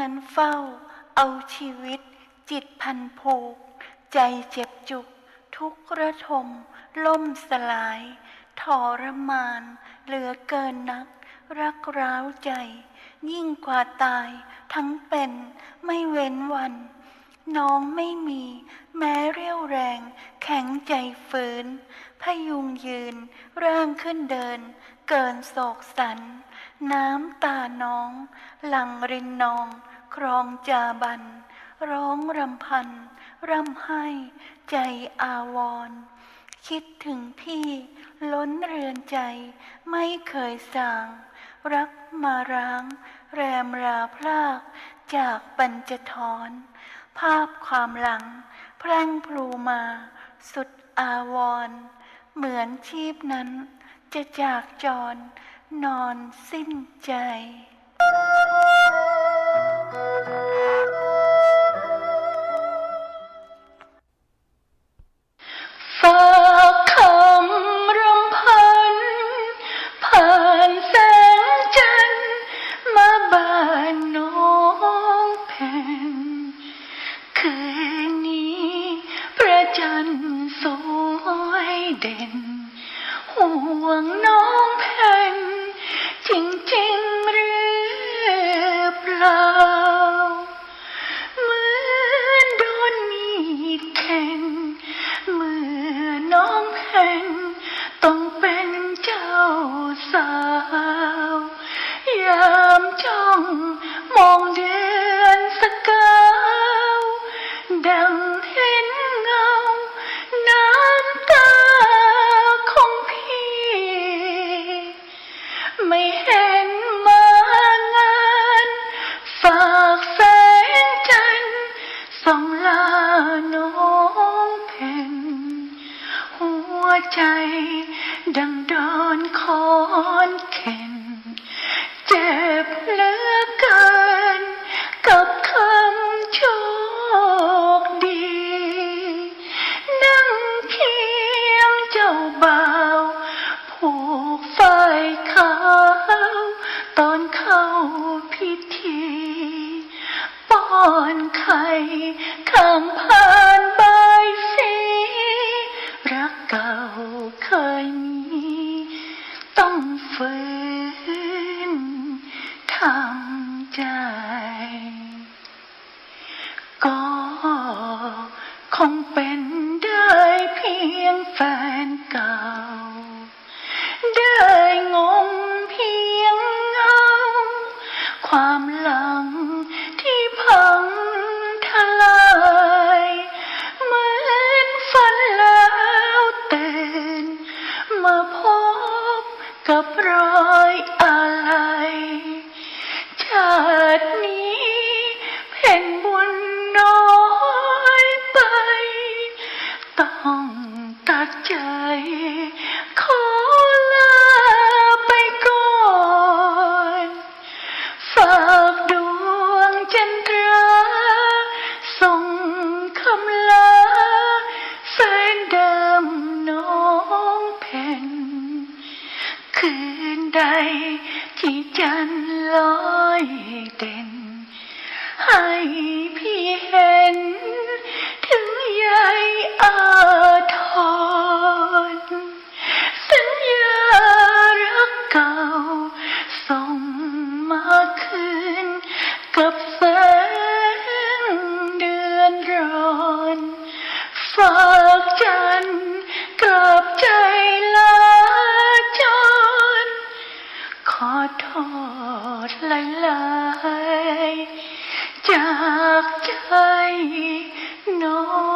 นั้นเฝ้า เอาชีวิต จิตพันผูก ใจเจ็บจุก ทุกข์ระทม ล่มสลายทรมาน เหลือเกินนัก รักร้าวใจ ยิ่งกว่าตาย ทั้งเป็นไม่เว้นวัน น้องไม่มี แม้เรี่ยวแรง แข็งใจฝืนพยุงยืน ร่างขึ้นเดิน เกินโศกสัน น้ำตาน้อง หลังรินนอง ครองจาบัน ร้องรำพัน ร่ำไห้ใจอาวร คิดถึงพี่ล้นเรือนใจไม่เคยสาง รักมาร้าง แรมราพลาก จากปัญจทรภาพความหลัง พรั่งพลูมา สุดอาวร เหมือนชีพนั้นจะจากจร นอนสิ้นใจ ฝากคำรำพัน ผ่านแสงจันทร์มาบ้านน้องแผ่น คืนนี้พระจันทร์สวยเด่น ห่วงน้องแผ่น จริงๆหรือเปล่า เหมือนโดนมีดแทงเมื่อน้องแผ่นต้องเป็นเจ้าสาว ยามจ้องมองเดื อนเข็นเจ็บเหลือเกิน กับคำโชคดี นั่งเคียงเจ้าบ่าวผูกฝ้ายขาว ตอนเข้าพิธี ป้อนไข่ ความหลังที่พังทลายเหมือนฝันแล้วตื่นมาพบกับรอยอะไรชาตินี้เพ่นบุญน้อยไป ต้องตัดใจขอ นใด ที่จันลอยเด่น ให้พี่เห็น ถึงยายอาทรสัญญารักเก่า ส่งมาคืนกับ no